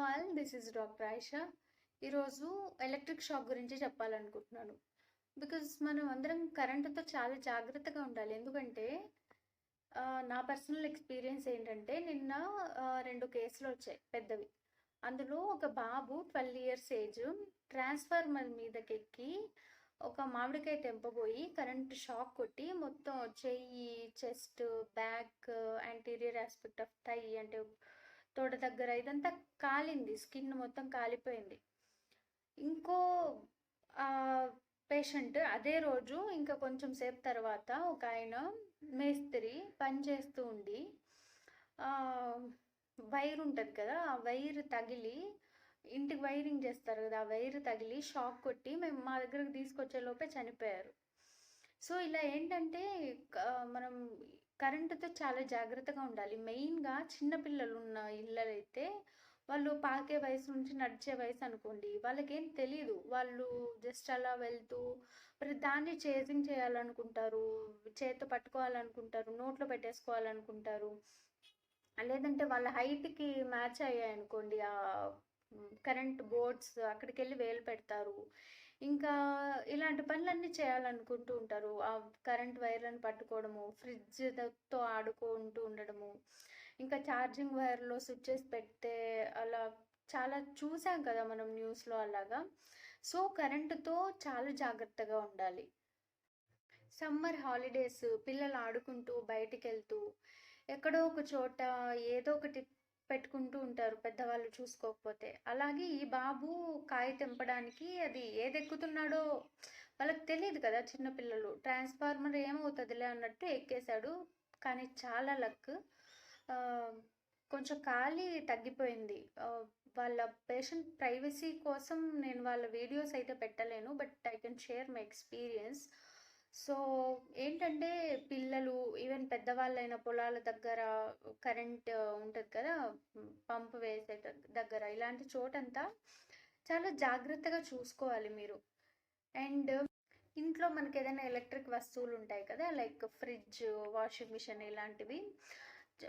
All this is doctor Ayesha. ఈరోజు electric shock గురించి చెప్పాలనుకుంటున్నాను. బికాజ్ మనం అందరం కరెంటుతో చాలా జాగ్రత్తగా ఉండాలి. ఎందుకంటే నా పర్సనల్ ఎక్స్పీరియన్స్ ఏంటంటే నిన్న రెండు కేసులు వచ్చాయి పెద్దవి. అందులో ఒక బాబు ట్వెల్వ్ ఇయర్స్ ఏజ్ ట్రాన్స్ఫార్మర్ మీదకి ఎక్కి ఒక మామిడికాయ తెంపబోయి కరెంట్ షాక్ కొట్టి మొత్తం చెయ్యి chest back anterior aspect of thigh అంటే తోట దగ్గర ఇదంతా కాలింది స్కిన్ మొత్తం కాలిపోయింది. ఇంకో పేషెంట్ అదే రోజు ఇంకా కొంచెం సేపు తర్వాత ఒక ఆయన మేస్త్రి పని చేస్తూ ఉండి వైర్ ఉంటుంది కదా ఆ వైర్ తగిలి ఇంటికి వైరింగ్ చేస్తారు కదా ఆ వైర్ తగిలి షాక్ కొట్టి మేము మా దగ్గరకు తీసుకొచ్చే లోపే చనిపోయారు. సో ఇలా ఏంటంటే మనం కరెంటుతో చాలా జాగ్రత్తగా ఉండాలి. మెయిన్గా చిన్నపిల్లలు ఉన్న ఇళ్ళైతే వాళ్ళు పాకే వయసు నుంచి నడిచే వయసు అనుకోండి వాళ్ళకేం తెలియదు వాళ్ళు జస్ట్ అలా వెళ్తూ ప్రతి దాన్ని చేసింగ్ చేయాలనుకుంటారు చేత్తో పట్టుకోవాలనుకుంటారు నోట్లో పెట్టేసుకోవాలనుకుంటారు. లేదంటే వాళ్ళ హైట్కి మ్యాచ్ అయ్యాయి అనుకోండి ఆ కరెంట్ బోర్డ్స్ అక్కడికి వెళ్ళి వేలు పెడతారు. ఇంకా ఇలాంటి పనులన్నీ చేయాలనుకుంటూ ఉంటారు. ఆ కరెంట్ వైర్లను పట్టుకోవడము ఫ్రిడ్జ్తో ఆడుకుంటూ ఉండడము ఇంకా ఛార్జింగ్ వైర్లో స్విచ్చెస్ పెడితే అలా చాలా చూసాం కదా మనం న్యూస్లో అలాగా. సో కరెంటుతో చాలా జాగ్రత్తగా ఉండాలి. సమ్మర్ హాలిడేస్ పిల్లలు ఆడుకుంటూ బయటికి వెళ్తూ ఎక్కడో ఒక చోట ఏదో ఒకటి పెట్టుకుంటూ ఉంటారు పెద్దవాళ్ళు చూసుకోకపోతే. అలాగే ఈ బాబు కాయ తెంపడానికి అది ఏది ఎక్కుతున్నాడో వాళ్ళకి తెలియదు కదా చిన్నపిల్లలు ట్రాన్స్ఫార్మర్ ఏమవుతుందిలే అన్నట్టు ఎక్కేశాడు. కానీ చాలా లక్. కొంచెం ఖాళీ తగ్గిపోయింది. వాళ్ళ పేషెంట్ ప్రైవసీ కోసం నేను వాళ్ళ వీడియోస్ అయితే పెట్టలేను but I can share my experience. So ఏంటంటే పిల్లలు ఈవెన్ పెద్దవాళ్ళైన పొలాల దగ్గర కరెంట్ ఉంటుంది కదా పంప్ వేసే దగ్గర ఇలాంటి చోటంతా చాలా జాగ్రత్తగా చూసుకోవాలి మీరు. అండ్ ఇంట్లో మనకి ఏదైనా ఎలక్ట్రిక్ వస్తువులు ఉంటాయి కదా లైక్ ఫ్రిడ్జ్ వాషింగ్ మిషన్ ఇలాంటివి.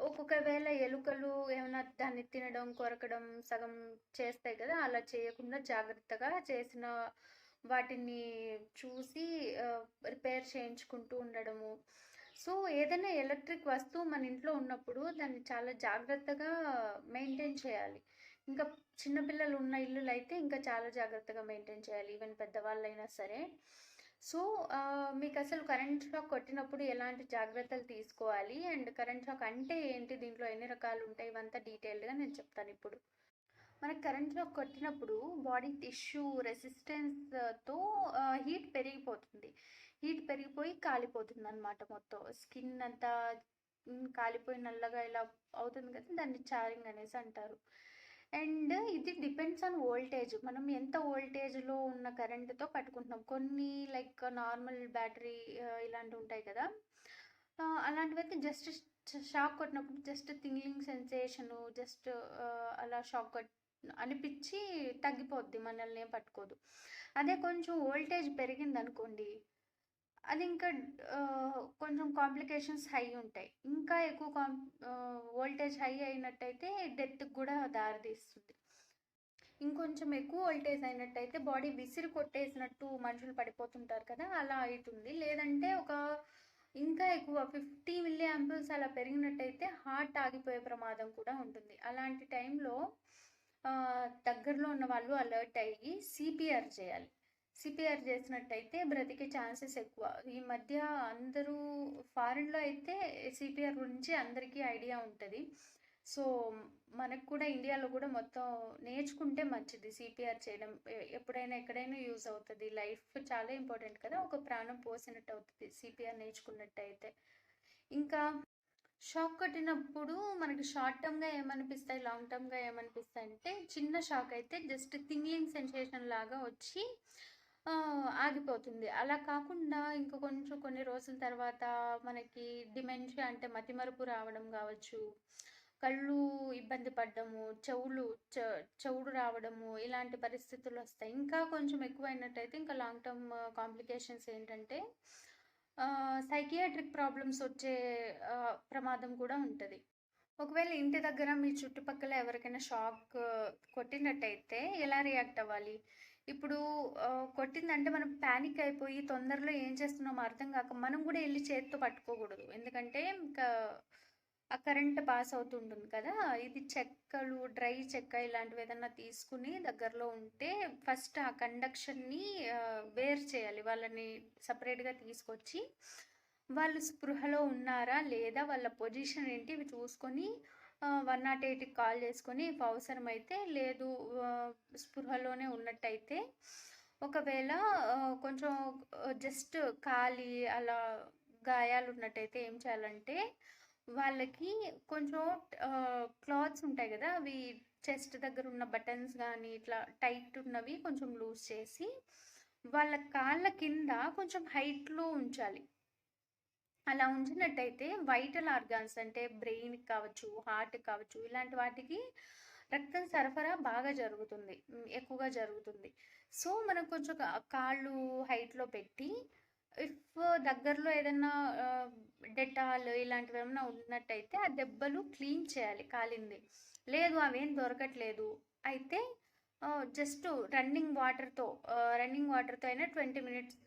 ఒక్కొక్కవేళ ఎలుకలు ఏమైనా దాన్ని తినడం కొరకడం సగం చేస్తాయి కదా అలా చేయకుండా జాగ్రత్తగా చేసిన వాటిని చూసి రిపేర్ చేయించుకుంటూ ఉండడము. సో ఏదైనా ఎలక్ట్రిక్ వస్తువు మన ఇంట్లో ఉన్నప్పుడు దాన్ని చాలా జాగ్రత్తగా మెయింటైన్ చేయాలి. ఇంకా చిన్నపిల్లలు ఉన్న ఇల్లులు అయితే ఇంకా చాలా జాగ్రత్తగా మెయింటైన్ చేయాలి ఈవెన్ పెద్దవాళ్ళైనా సరే. సో మీకు అసలు కరెంట్ షాక్ కొట్టినప్పుడు ఎలాంటి జాగ్రత్తలు తీసుకోవాలి? అండ్ కరెంట్ షాక్ అంటే ఏంటి? దీంట్లో ఎన్ని రకాలు ఉంటాయి? ఇవంతా డీటెయిల్డ్గా నేను చెప్తాను ఇప్పుడు. మనకి కరెంట్లో కొట్టినప్పుడు బాడీ టిష్యూ రెసిస్టెన్స్తో హీట్ పెరిగిపోతుంది. హీట్ పెరిగిపోయి కాలిపోతుంది అనమాట మొత్తం. స్కిన్ అంతా కాలిపోయి నల్లగా ఇలా అవుతుంది కదా దాన్ని చారింగ్ అనేసి అంటారు. అండ్ ఇది డిపెండ్స్ ఆన్ వోల్టేజ్ మనం ఎంత వోల్టేజ్లో ఉన్న కరెంటుతో పట్టుకుంటున్నాం. కొన్ని లైక్ నార్మల్ బ్యాటరీ ఇలాంటివి ఉంటాయి కదా. అలాంటివైతే జస్ట్ షాక్ కొట్టినప్పుడు జస్ట్ థింగ్లింగ్ సెన్సేషను జస్ట్ అలా షాక్ కొట్ అనిపించి తగ్గిపోద్ది మనల్ని పట్టుకోదు. అదే కొంచెం ఓల్టేజ్ పెరిగింది అనుకోండి అది ఇంకా కొంచెం కాంప్లికేషన్స్ హై ఉంటాయి. ఇంకా ఎక్కువ కాం వోల్టేజ్ హై అయినట్టయితే డెత్కి కూడా దారితీస్తుంది. ఇంకొంచెం ఎక్కువ వోల్టేజ్ అయినట్టయితే బాడీ విసిరి కొట్టేసినట్టు మనుషులు పడిపోతుంటారు కదా అలా అవుతుంది లేదంటే ఒక ఇంకా ఎక్కువ ఫిఫ్టీ మిల్లీ అంపుల్స్ అలా పెరిగినట్టయితే హార్ట్ ఆగిపోయే ప్రమాదం కూడా ఉంటుంది. అలాంటి టైంలో దగ్గరలో ఉన్న వాళ్ళు అలర్ట్ అయ్యి సిపిఆర్ చేయాలి. సిపిఆర్ చేసినట్టయితే బ్రతికే ఛాన్సెస్ ఎక్కువ. ఈ మధ్య అందరూ ఫారిన్లో అయితే సిపిఆర్ గురించి అందరికీ ఐడియా ఉంటుంది. సో మనకు కూడా ఇండియాలో కూడా మొత్తం నేర్చుకుంటే మంచిది సిపిఆర్ చేయడం. ఎ- ఎప్పుడైనా ఎక్కడైనా యూజ్ అవుతుంది. లైఫ్ చాలా ఇంపార్టెంట్ కదా. ఒక ప్రాణం పోసినట్టు అవుతుంది సిపిఆర్ నేర్చుకున్నట్టయితే. ఇంకా షాక్ కొట్టినప్పుడు మనకి షార్ట్ టర్మ్గా ఏమనిపిస్తాయి లాంగ్ టర్మ్గా ఏమనిపిస్తాయి అంటే చిన్న షాక్ అయితే జస్ట్ థింగ్లింగ్ సెన్సేషన్ లాగా వచ్చి ఆగిపోతుంది. అలా కాకుండా ఇంకా కొంచెం కొన్ని రోజుల తర్వాత మనకి డిమెన్షియా అంటే మతిమరుపు రావడం కావచ్చు కళ్ళు ఇబ్బంది పడ్డము చెవులు చెవుడు రావడము ఇలాంటి పరిస్థితులు వస్తాయి. ఇంకా కొంచెం ఎక్కువైనట్టయితే ఇంకా లాంగ్ టర్మ్ కాంప్లికేషన్స్ ఏంటంటే సైకియాట్రిక్ ప్రాబ్లమ్స్ వచ్చే ప్రమాదం కూడా ఉంటుంది. ఒకవేళ ఇంటి దగ్గర మీ చుట్టుపక్కల ఎవరికైనా షాక్ కొట్టినట్టయితే ఎలా రియాక్ట్ అవ్వాలి? ఇప్పుడు కొట్టిందంటే మనం ప్యానిక్ అయిపోయి తొందరలో ఏం చేస్తున్నామో అర్థం కాక మనం కూడా వెళ్ళి చేతితో పట్టుకోకూడదు. ఎందుకంటే ఇంకా ఆ కరెంట్ పాస్ అవుతుంటుంది కదా ఇది చెక్కలు డ్రై చెక్క ఇలాంటివి ఏదన్నా తీసుకుని దగ్గరలో ఉంటే ఫస్ట్ ఆ కండక్షన్ని వేరు చేయాలి. వాళ్ళని సపరేట్గా తీసుకొచ్చి వాళ్ళు స్పృహలో ఉన్నారా లేదా వాళ్ళ పొజిషన్ ఏంటి ఇవి చూసుకొని వన్ నాట్ ఎయిట్కి కాల్ చేసుకొని ఇవి అవసరమైతే లేదు స్పృహలోనే ఉన్నట్టయితే ఒకవేళ కొంచెం జస్ట్ ఖాళీ అలా గాయాలు ఉన్నట్టయితే ఏం చేయాలంటే వాళ్ళకి కొంచెం క్లాత్స్ ఉంటాయి కదా అవి చెస్ట్ దగ్గర ఉన్న బటన్స్ కానీ ఇట్లా టైట్ ఉన్నవి కొంచెం లూజ్ చేసి వాళ్ళ కాళ్ళ కింద కొంచెం హైట్లో ఉంచాలి. అలా ఉంచినట్టయితే వైటల్ ఆర్గాన్స్ అంటే బ్రెయిన్ కావచ్చు హార్ట్ కావచ్చు ఇలాంటి వాటికి రక్తం సరఫరా బాగా జరుగుతుంది ఎక్కువగా జరుగుతుంది. సో మనం కొంచెం కాళ్ళు హైట్లో పెట్టి ఇఫ్ దగ్గరలో ఏదైనా డెటాల్ ఇలాంటివి ఏమైనా ఉన్నట్టయితే ఆ దెబ్బలు క్లీన్ చేయాలి కాలింది. లేదు అవేం దొరకట్లేదు. అయితే జస్ట్ రన్నింగ్ వాటర్తో రన్నింగ్ వాటర్తో అయినా ట్వంటీ మినిట్స్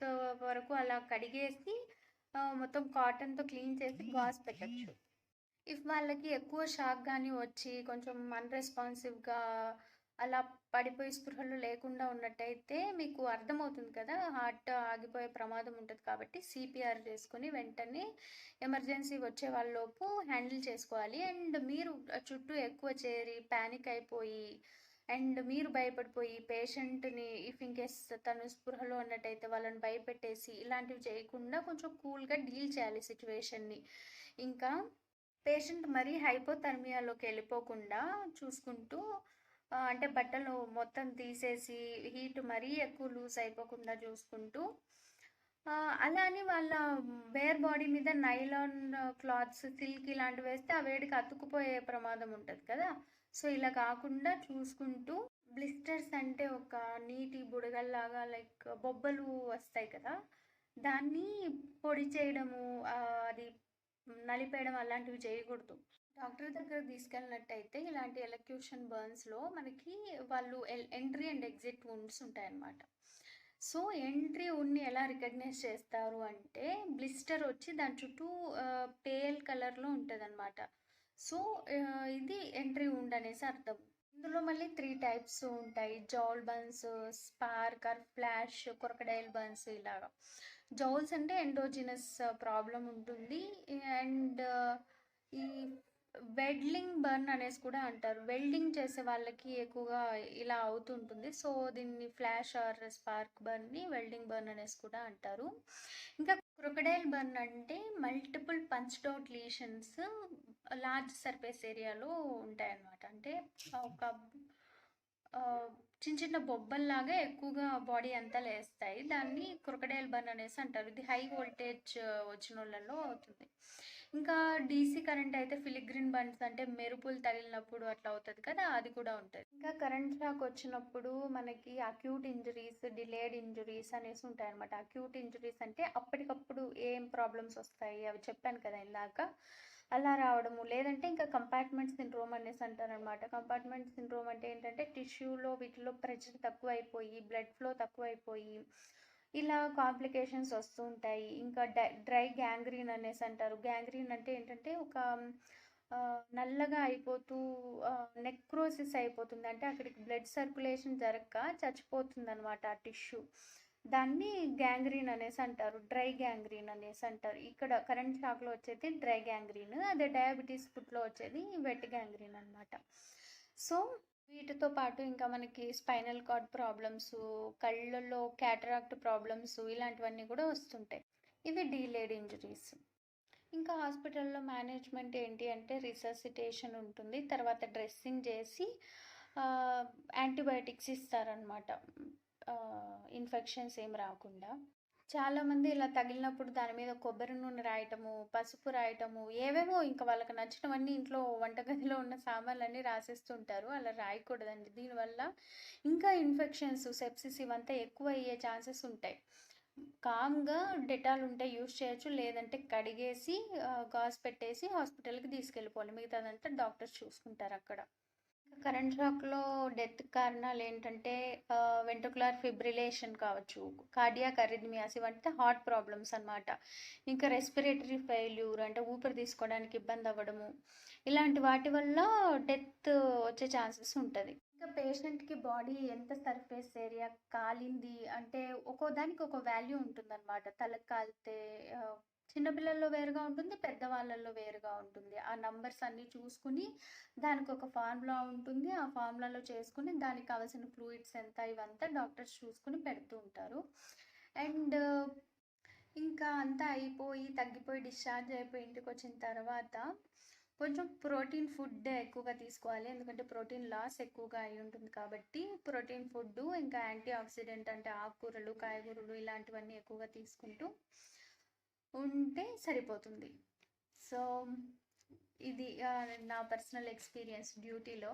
వరకు అలా కడిగేసి మొత్తం కాటన్తో క్లీన్ చేసి గాస్ పెట్టచ్చు. ఇఫ్ వాళ్ళకి ఎక్కువ షాక్ కానీ వచ్చి కొంచెం అన్రెస్పాన్సివ్గా అలా పడిపోయి స్పృహలు లేకుండా ఉన్నట్టయితే మీకు అర్థమవుతుంది కదా హార్ట్ ఆగిపోయే ప్రమాదం ఉంటుంది కాబట్టి సిపిఆర్ చేసుకుని వెంటనే ఎమర్జెన్సీ వచ్చే వాళ్ళలోపు హ్యాండిల్ చేసుకోవాలి. అండ్ మీరు చుట్టూ ఎక్కువ చేరి ప్యానిక్ అయిపోయి అండ్ మీరు భయపడిపోయి పేషెంట్ని ఇఫ్ ఇన్ కేస్ తను స్పృహలో ఉన్నట్టయితే వాళ్ళని భయపెట్టేసి ఇలాంటివి చేయకుండా కొంచెం కూల్గా డీల్ చేయాలి సిచ్యువేషన్ని. ఇంకా పేషెంట్ మరీ హైపోథర్మియాలోకి వెళ్ళిపోకుండా చూసుకుంటూ అంటే బట్టలు మొత్తం తీసేసి హీట్ మరీ ఎక్కువ లూజ్ అయిపోకుండా చూసుకుంటూ అలా అని వాళ్ళ బేర్ బాడీ మీద నైలాన్ క్లాత్స్ సిల్క్ ఇలాంటివి వేస్తే ఆ వేడికి అతుక్కుపోయే ప్రమాదం ఉంటుంది కదా. సో ఇలా కాకుండా చూసుకుంటూ బ్లిస్టర్స్ అంటే ఒక నీటి బుడగల్లాగా లైక్ బొబ్బలు వస్తాయి కదా. దాన్ని పొడి చేయడము అది నలిపేయడం అలాంటివి చేయకూడదు. డాక్టర్ దగ్గర తీసుకెళ్ళినట్టయితే ఇలాంటి ఎలక్యూషన్ బర్న్స్లో మనకి వాళ్ళు ఎంట్రీ అండ్ ఎగ్జిట్ ఉండ్స్ ఉంటాయన్నమాట. సో ఎంట్రీ ఉన్ని ఎలా రికగ్నైజ్ చేస్తారు అంటే బ్లిస్టర్ వచ్చి దాని చుట్టూ పేల్ కలర్లో ఉంటుందన్నమాట. సో ఇది ఎంట్రీ ఉండ్ అనేసి అర్థం. ఇందులో మళ్ళీ త్రీ టైప్స్ ఉంటాయి. Joule burns spark or flash crocodile burns ఇలాగా జౌల్స్ అంటే ఎండోజినస్ ప్రాబ్లం ఉంటుంది. అండ్ ఈ వెల్డింగ్ బర్న్ అనేసి కూడా అంటారు. వెల్డింగ్ చేసే వాళ్ళకి ఎక్కువగా ఇలా అవుతుంటుంది. సో దీన్ని ఫ్లాష్ ఆర్ స్పార్క్ బర్న్ని వెల్డింగ్ బర్న్ అనేసి కూడా అంటారు. ఇంకా క్రొకడైల్ బర్న్ అంటే multiple punched out lesions large surface ఏరియాలో ఉంటాయన్నమాట. అంటే ఒక చిన్న చిన్న బొబ్బల్లాగా ఎక్కువగా బాడీ అంతా లేస్తాయి. దాన్ని క్రొకడైల్ బర్న్ అనేసి అంటారు. ఇది హై వోల్టేజ్ వచ్చిన వాళ్ళలో అవుతుంది. ఇంకా డీసీ కరెంట్ అయితే ఫిలిగ్రిన్ బండ్స్ అంటే మెరుపులు తగిలినప్పుడు అట్లా అవుతుంది కదా అది కూడా ఉంటుంది. ఇంకా కరెంట్ షాక్ వచ్చినప్పుడు మనకి అక్యూట్ ఇంజరీస్ డిలేడ్ ఇంజరీస్ అనేసి ఉంటాయి అనమాట అక్యూట్ ఇంజరీస్ అంటే అప్పటికప్పుడు ఏం ప్రాబ్లమ్స్ వస్తాయి? అవి చెప్పాను కదా ఇందాక. అలా రావడము లేదంటే ఇంకా కంపార్ట్మెంట్ సిండ్రోమ్ అనేసి అంటారనమాట కంపార్ట్మెంట్ సిండ్రోమ్ అంటే ఏంటంటే టిష్యూలో వీటిలో ప్రెషర్ తక్కువ అయిపోయి బ్లడ్ ఫ్లో తక్కువ అయిపోయి ఇలా కాంప్లికేషన్స్ వస్తుంటాయి ఇంకా డై డ్రై గ్యాంగ్రీన్ అనేసి అంటారు. గ్యాంగ్రీన్ అంటే ఏంటంటే ఒక నల్లగా అయిపోతూ నెక్రోసిస్ అయిపోతుంది. అంటే అక్కడికి బ్లడ్ సర్క్యులేషన్ జరగక చచ్చిపోతుంది అనమాట ఆ టిష్యూ. దాన్ని గ్యాంగ్రీన్ అనేసి అంటారు. డ్రై గ్యాంగ్రీన్ అనేసి అంటారు. ఇక్కడ కరెంట్ షాక్లో వచ్చేది డ్రై గ్యాంగ్రీన్ అదే డయాబెటీస్ ఫుడ్లో వచ్చేది వెట్ గ్యాంగ్రీన్ అనమాట సో వీటితో పాటు ఇంకా మనకి స్పైనల్ కార్డ్ ప్రాబ్లమ్స్ కళ్ళల్లో క్యాటరాక్ట్ ప్రాబ్లమ్స్ ఇలాంటివన్నీ కూడా వస్తుంటాయి. ఇవి డీలేడ్ ఇంజరీస్. ఇంకా హాస్పిటల్లో మేనేజ్మెంట్ ఏంటి అంటే రిససిటేషన్ ఉంటుంది. తర్వాత డ్రెస్సింగ్ చేసి యాంటీబయాటిక్స్ ఇస్తారనమాట ఇన్ఫెక్షన్స్ ఏం రాకుండా. చాలామంది ఇలా తగిలినప్పుడు దాని మీద కొబ్బరి నూనె రాయటము పసుపు రాయటము ఏవేవో ఇంకా వాళ్ళకి నచ్చినవన్నీ ఇంట్లో వంటగదిలో ఉన్న సామాన్లన్నీ రాసేస్తుంటారు. అలా రాయకూడదండి. దీనివల్ల ఇంకా ఇన్ఫెక్షన్స్ సెప్సిస్ ఇవంతా ఎక్కువ అయ్యే ఛాన్సెస్ ఉంటాయి. కామ్గా డెటాల్ ఉంటే యూస్ చేయొచ్చు లేదంటే కడిగేసి గాజు పెట్టేసి హాస్పిటల్కి తీసుకెళ్ళిపోవాలి. మిగతాదంతా డాక్టర్స్ చూసుకుంటారు అక్కడ. కరెంట్ షాక్లో డెత్ కారణాలు ఏంటంటే వెంట్రుకులర్ ఫిబ్రిలేషన్ కావచ్చు కార్డియాక్ అరిథమియాస్ ఇవంటే హార్ట్ ప్రాబ్లమ్స్ అనమాట ఇంకా రెస్పిరేటరీ ఫెయిల్యూర్ అంటే ఊపిరి తీసుకోవడానికి ఇబ్బంది అవ్వడము ఇలాంటి వాటి వల్ల డెత్ వచ్చే ఛాన్సెస్ ఉంటుంది. ఇంకా పేషెంట్కి బాడీ ఎంత సర్ఫేస్ ఏరియా కాలింది అంటే ఒక్కో దానికి ఒక వాల్యూ ఉంటుందన్నమాట. తలకు కాలితే చిన్నపిల్లల్లో వేరుగా ఉంటుంది పెద్దవాళ్ళల్లో వేరుగా ఉంటుంది. ఆ నంబర్స్ అన్నీ చూసుకుని దానికి ఒక ఫార్ములా ఉంటుంది. ఆ ఫార్ములాలో చేసుకుని దానికి కావాల్సిన ఫ్లూయిడ్స్ ఎంత ఇవంతా డాక్టర్స్ చూసుకుని పెడుతూ ఉంటారు. అండ్ ఇంకా అంతా అయిపోయి తగ్గిపోయి డిశ్చార్జ్ అయిపోయి ఇంటికి వచ్చిన తర్వాత కొంచెం ప్రోటీన్ ఫుడ్ ఎక్కువగా తీసుకోవాలి. ఎందుకంటే ప్రోటీన్ లాస్ ఎక్కువగా అయి ఉంటుంది కాబట్టి ప్రోటీన్ ఫుడ్ ఇంకా యాంటీ ఆక్సిడెంట్ అంటే ఆకుకూరలు కాయగూరలు ఇలాంటివన్నీ ఎక్కువగా తీసుకుంటూ ఉంటే సరిపోతుంది. సో ఇది నా పర్సనల్ ఎక్స్పీరియన్స్ డ్యూటీలో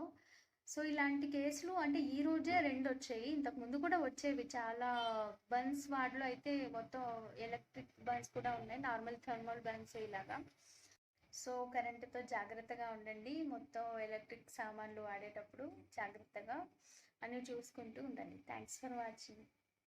సో ఇలాంటి కేసులు అంటే ఈ రోజే రెండు వచ్చాయి. ఇంతకు ముందు కూడా వచ్చేవి. చాలా బన్స్ వాటిలో అయితే మొత్తం ఎలక్ట్రిక్ బన్స్ కూడా ఉన్నాయి. నార్మల్ థర్మల్ బన్స్ ఇలాగా. సో కరెంటుతో జాగ్రత్తగా ఉండండి. మొత్తం ఎలక్ట్రిక్ సామాన్లు వాడేటప్పుడు జాగ్రత్తగా. అన్ని చూసుకుంటూ ఉండండి. Thanks for watching